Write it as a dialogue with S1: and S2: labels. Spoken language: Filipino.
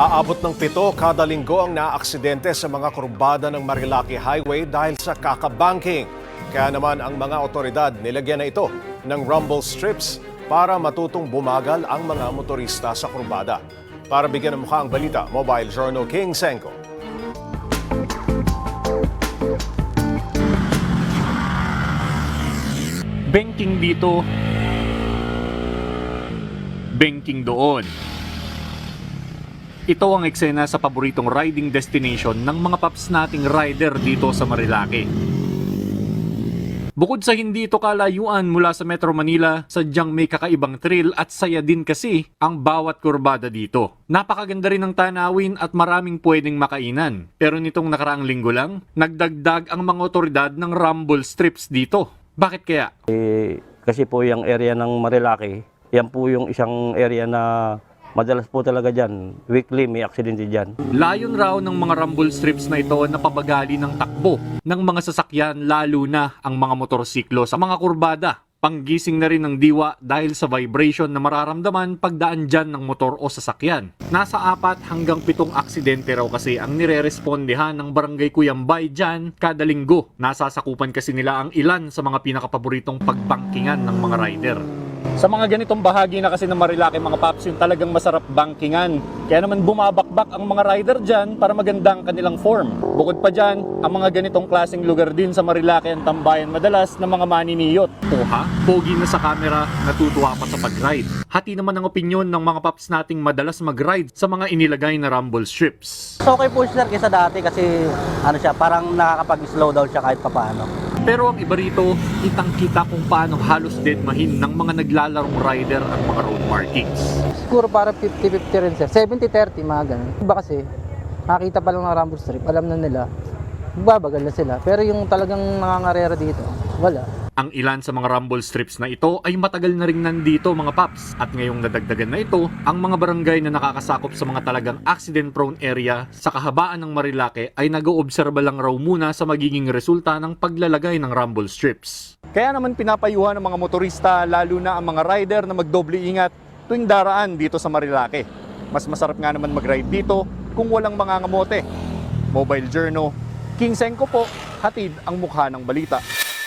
S1: Aabot ng pito kada linggo ang naaksidente sa mga kurbada ng Marilaki Highway dahil sa kakabanking. Kaya naman ang mga otoridad nilagyan na ito ng rumble strips para matutong bumagal ang mga motorista sa kurbada. Para bigyan ng mukha ang balita, Mobile Journal King Senko.
S2: Banking dito, banking doon. Ito ang eksena sa paboritong riding destination ng mga paps nating rider dito sa Marilake. Bukod sa hindi ito kalayuan mula sa Metro Manila, sadyang may kakaibang thrill at saya din kasi ang bawat kurbada dito. Napakaganda rin ng tanawin at maraming pwedeng makainan. Pero nitong nakaraang linggo lang, nagdagdag ang mga otoridad ng rumble strips dito. Bakit kaya?
S3: Eh, kasi po yung area ng Marilaki, yan po yung isang area na madalas po talaga dyan. Weekly may aksidente dyan.
S2: Layon raw ng mga rumble strips na ito na pabagali ng takbo ng mga sasakyan lalo na ang mga motorsiklo sa mga kurbada. Panggising na rin ng diwa dahil sa vibration na mararamdaman pagdaan dyan ng motor o sasakyan. Nasa apat hanggang pitong aksidente raw kasi ang nire-respondehan ng barangay Kuyambay dyan kada linggo. Nasasakupan kasi nila ang ilan sa mga pinakapaboritong pagbangkingan ng mga rider. Sa mga ganitong bahagi na kasi ng Marilake mga paps, yung talagang masarap bankingan. Kaya naman bumabakbak ang mga rider dyan para maganda ang kanilang form. Bukod pa dyan, ang mga ganitong klaseng lugar din sa Marilake ang tambayan madalas ng mga maniniyot. Oha, pogi na sa camera, natutuwa pa sa pag-ride. Hati naman ang opinyon ng mga paps nating madalas mag-ride sa mga inilagay na rumble strips.
S3: Okay po sir kaysa dati kasi ano siya, parang nakakapag-slow down siya kahit papaano.
S2: Pero ang iba rito, kitang-kita kung paano halos deadmahin ng mga naglalarong rider ang mga road markings.
S4: Siguro para 50-50 rin sir. 70-30 mga ganun. Iba kasi, nakita pa lang ng rumble strip, alam na nila, babagal na sila. Pero yung talagang nangangarera dito, wala.
S2: Ang ilan sa mga rumble strips na ito ay matagal na rin nandito mga paps at ngayong nadagdagan na ito, ang mga barangay na nakakasakop sa mga talagang accident prone area sa kahabaan ng Marilake ay nag-oobserba lang raw muna sa magiging resulta ng paglalagay ng rumble strips. Kaya naman pinapayuhan ng mga motorista lalo na ang mga rider na magdoble ingat tuwing daraan dito sa Marilake. Mas masarap nga naman mag-ride dito kung walang mga ngamote. Mobile Journal, King Senko po, hatid ang mukha ng balita.